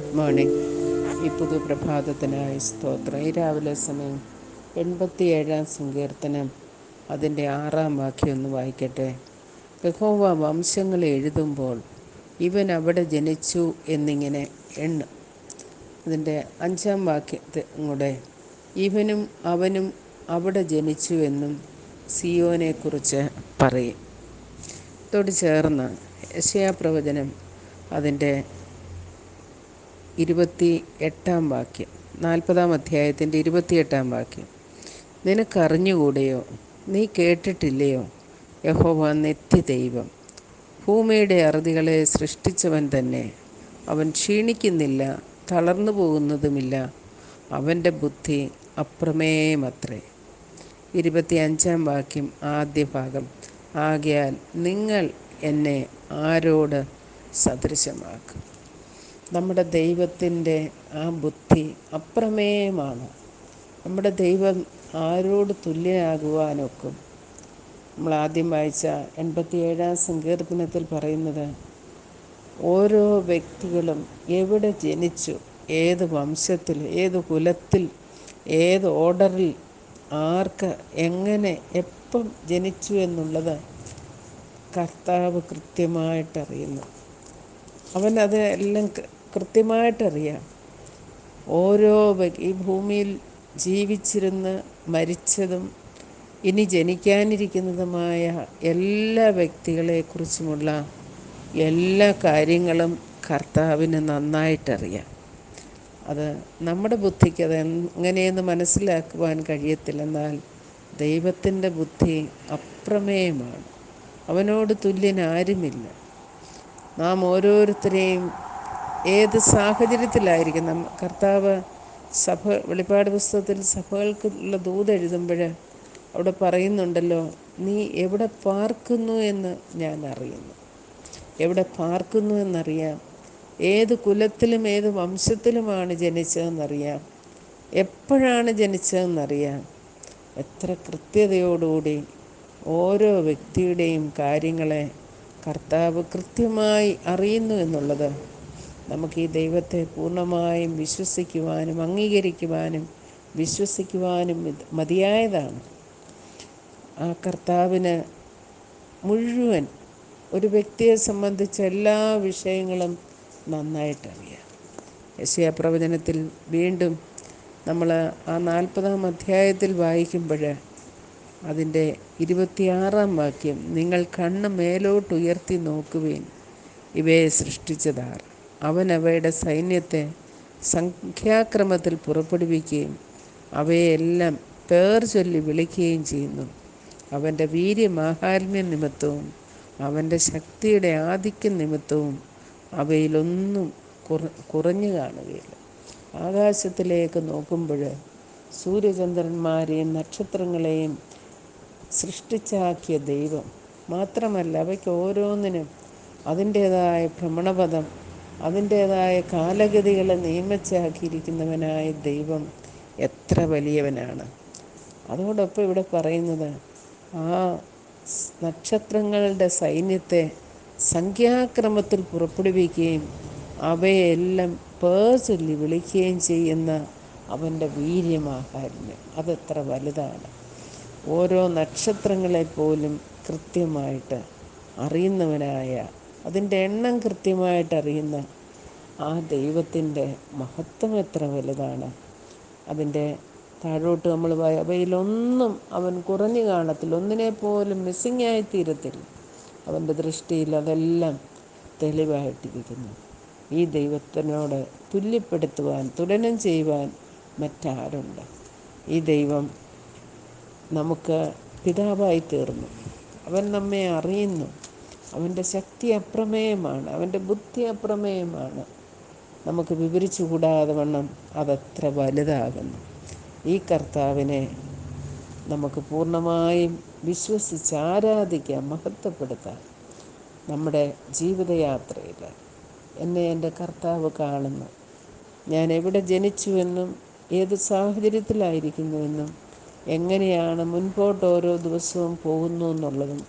Good morning ഈ പുതു പ്രഭാതത്തിനായി സ്തോത്രം. ഈ രാവിലെ സമയം എൺപത്തിയേഴാം സങ്കീർത്തനം. അതിന്റെ ആറാം വാക്യം ഒന്ന് വായിക്കട്ടെ. യഹോവ വംശങ്ങൾ എഴുതുമ്പോൾ ഇവൻ അവിടെ ജനിച്ചു എന്നിങ്ങനെ എണ്ണും. അതിന്റെ അഞ്ചാം വാക്യത്തെ കൂടെ ഇവനും അവനും അവിടെ ജനിച്ചു എന്നും സിയോനെക്കുറിച്ച് പറയും. ഇതോട് ചേർന്ന് യശയാപ്രവചനം അതിന്റെ ഇരുപത്തി എട്ടാം വാക്യം നാൽപ്പതാം അധ്യായത്തിന്റെ ഇരുപത്തിയെട്ടാം വാക്യം. നിനക്കറിഞ്ഞുകൂടെയോ? നീ കേട്ടിട്ടില്ലയോ? യഹോവ നെത്തി ദൈവം ഭൂമിയുടെ അറുതികളെ സൃഷ്ടിച്ചവൻ തന്നെ. അവൻ ക്ഷീണിക്കുന്നില്ല തളർന്നു പോകുന്നതുമില്ല. അവന്റെ ബുദ്ധി അപ്രമേയമത്രേ. ഇരുപത്തിയഞ്ചാം വാക്യം ആദ്യ ഭാഗം. ആകയാൽ നിങ്ങൾ എന്നെ ആരോട് സദൃശമാക്കും? നമ്മുടെ ദൈവത്തിന്റെ ആ ബുദ്ധി അപ്രമേയമാണ്. നമ്മുടെ ദൈവം ആരോട് തുല്യനാകുവാനൊക്കും. നമ്മൾ ആദ്യം വായിച്ച എൺപത്തിയേഴാം സങ്കീർത്തനത്തിൽ പറയുന്നത് ഓരോ വ്യക്തികളും എവിടെ ജനിച്ചു ഏത് വംശത്തിൽ ഏത് കുലത്തിൽ ഏത് ഓർഡറിൽ ആർക്ക് എങ്ങനെ എപ്പം ജനിച്ചു എന്നുള്ളത് കർത്താവ് കൃത്യമായിട്ടറിയുന്നു. അവൻ അത് എല്ലാം കൃത്യമായിട്ടറിയാം. ഓരോ ഈ ഭൂമിയിൽ ജീവിച്ചിരുന്ന് മരിച്ചതും ഇനി ജനിക്കാനിരിക്കുന്നതുമായ എല്ലാ വ്യക്തികളെക്കുറിച്ചുമുള്ള എല്ലാ കാര്യങ്ങളും കർത്താവിന് നന്നായിട്ടറിയാം. അത് നമ്മുടെ ബുദ്ധിക്ക് അത് എങ്ങനെയെന്ന് മനസ്സിലാക്കുവാൻ കഴിയത്തില്ലെന്നാൽ ദൈവത്തിന്റെ ബുദ്ധി അപ്രമേയമാണ്. അവനോട് തുല്യനാരുമില്ല. നാം ഓരോരുത്തരെയും ഏത് സാഹചര്യത്തിലായിരിക്കും നമ്മ കർത്താവ് സഭ വെളിപ്പാട് പുസ്തകത്തിൽ സഭകൾക്കുള്ള ദൂത് എഴുതുമ്പോൾ അവിടെ പറയുന്നുണ്ടല്ലോ നീ എവിടെ പാർക്കുന്നു എന്ന് ഞാൻ അറിയുന്നു. എവിടെ പാർക്കുന്നു എന്നറിയാം. ഏത് കുലത്തിലും ഏത് വംശത്തിലുമാണ് ജനിച്ചതെന്നറിയാം. എപ്പോഴാണ് ജനിച്ചതെന്നറിയാം. എത്ര കൃത്യതയോടുകൂടി ഓരോ വ്യക്തിയുടെയും കാര്യങ്ങളെ കർത്താവ് കൃത്യമായി അറിയുന്നു എന്നുള്ളത് നമുക്ക് ഈ ദൈവത്തെ പൂർണമായും വിശ്വസിക്കുവാനും അംഗീകരിക്കുവാനും വിശ്വസിക്കുവാനും മതിയായതാണ്. ആ കർത്താവിന് മുഴുവൻ ഒരു വ്യക്തിയെ സംബന്ധിച്ച എല്ലാ വിഷയങ്ങളും നന്നായിട്ടറിയാം യശയ പ്രവചനത്തിൽ വീണ്ടും നമ്മൾ ആ നാൽപ്പതാം അധ്യായത്തിൽ വായിക്കുമ്പോൾ അതിന്റെ ഇരുപത്തിയാറാം വാക്യം നിങ്ങൾ കണ്ണ് മേലോട്ട് ഉയർത്തി നോക്കുവേൻ ഇവയെ സൃഷ്ടിച്ചതാർ. അവൻ അവയുടെ സൈന്യത്തെ സംഖ്യാക്രമത്തിൽ പുറപ്പെടുവിക്കുകയും അവയെല്ലാം പേർ ചൊല്ലി വിളിക്കുകയും ചെയ്യുന്നു. അവന്റെ വീര്യമാഹാത്മ്യ നിമിത്തവും അവന്റെ ശക്തിയുടെ ആധിക്യ നിമിത്തവും അവയിലൊന്നും കുറ കുറഞ്ഞു കാണുകയില്ല. ആകാശത്തിലേക്ക് നോക്കുമ്പോൾ സൂര്യചന്ദ്രന്മാരെയും നക്ഷത്രങ്ങളെയും സൃഷ്ടിച്ചാക്കിയ ദൈവം. മാത്രമല്ല അവയ്ക്ക് ഓരോന്നിനും അതിന്റേതായ ഭ്രമണപഥം അതിന്റേതായ കാലഗതികളെ നിയമിച്ചാക്കിയിരിക്കുന്നവനായ ദൈവം എത്ര വലിയവനാണ്. അതോടൊപ്പം ഇവിടെ പറയുന്നത് ആ നക്ഷത്രങ്ങളുടെ സൈന്യത്തെ സംഖ്യാക്രമത്തിൽ പുറപ്പെടുവിക്കുകയും അവയെല്ലാം പേർ ചൊല്ലി വിളിക്കുകയും ചെയ്യുന്ന അവന്റെ വീര്യമാകാരുണ്യം അതെത്ര വലുതാണ്. ഓരോ നക്ഷത്രങ്ങളെപ്പോലും കൃത്യമായിട്ട് അറിയുന്നവനായ അതിന്റെ എണ്ണം കൃത്യമായിട്ട് അറിയുന്ന ആ ദൈവത്തിന്റെ മഹത്വം എത്ര വലുതാണ്. അതിന്റെ താഴോട്ട് നമ്മൾ അവയിലൊന്നും അവൻ കുറഞ്ഞു കാണത്തില്ല. ഒന്നിനെ പോലും മിസ്സിങ് ആയി തീരത്തില്ല. അവന്റെ ദൃഷ്ടിയിൽ അതെല്ലാം തെളിവായിട്ടിരിക്കുന്നു. ഈ ദൈവത്തിനോട് തുല്യപ്പെടുത്തുവാൻ തുലനം ചെയ്യുവാൻ മറ്റാരുണ്ട്? ഈ ദൈവം നമുക്ക് പിതാവായി തീർന്നു. അവൻ നമ്മെ അറിയുന്നു. അവന്റെ ശക്തി അപ്രമേയമാണ് അവന്റെ ബുദ്ധി അപ്രമേയമാണ്. നമുക്ക് വിവരിച്ചു കൂടാതെ വണ്ണം അതത്ര വലുതാകുന്നു. ഈ കർത്താവിനെ നമുക്ക് പൂർണമായും വിശ്വസിച്ച് ആരാധിക്കാം മഹത്വപ്പെടുത്താം നമ്മുടെ ജീവിതയാത്രയിൽ എന്നെ എന്റെ കർത്താവ് കാണുന്നു. ഞാൻ എവിടെ ജനിച്ചുവെന്നും ഏത് സാഹചര്യത്തിലായിരിക്കുന്നുവെന്നും എങ്ങനെയാണ് മുൻപോട്ട് ഓരോ ദിവസവും പോകുന്നു എന്നുള്ളതും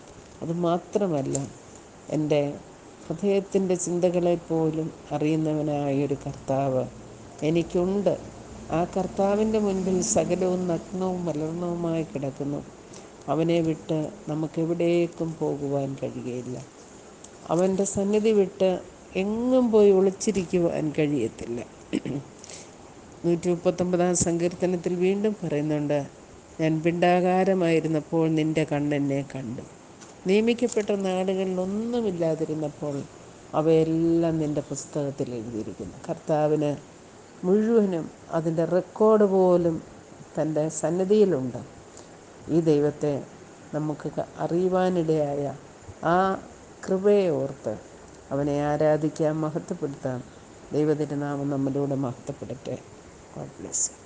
അതുമാത്രമല്ല എന്റെ ഹൃദയത്തിന്റെ ചിന്തകളെ പോലും അറിയുന്നവനായൊരു കർത്താവ് എനിക്കുണ്ട്. ആ കർത്താവിന്റെ മുൻപിൽ സകലവും നഗ്നവും മലർന്നവുമായി കിടക്കുന്നു. അവനെ വിട്ട് നമുക്ക് എവിടേക്കും പോകുവാൻ കഴിയുകയില്ല അവന്റെ സന്നിധി വിട്ട് എങ്ങും പോയി ഒളിച്ചിരിക്കുവാൻ കഴിയത്തില്ല. നൂറ്റി മുപ്പത്തൊമ്പതാം സങ്കീർത്തനത്തിൽ വീണ്ടും പറയുന്നുണ്ട് ഞാൻ പിണ്ടാകാരമായിരുന്നപ്പോൾ നിന്റെ കണ്ണെന്നെ കണ്ടു. നിയമിക്കപ്പെട്ട നാടുകളിൽ ഒന്നുമില്ലാതിരുന്നപ്പോൾ അവയെല്ലാം നിന്റെ പുസ്തകത്തിൽ എഴുതിയിരിക്കുന്നു. കർത്താവിന് മുഴുവനും അതിന്റെ റെക്കോർഡ് പോലും തന്റെ സന്നിധിയിലുണ്ട്. ഈ ദൈവത്തെ നമുക്ക് അറിയുവാനിടയായ ആ കൃപയെ ഓർത്ത് അവനെ ആരാധിക്കാൻ മഹത്വപ്പെടുത്താം ദൈവത്തിന്റെ നാമം നമ്മിലൂടെ മഹത്വപ്പെടട്ടെ. God bless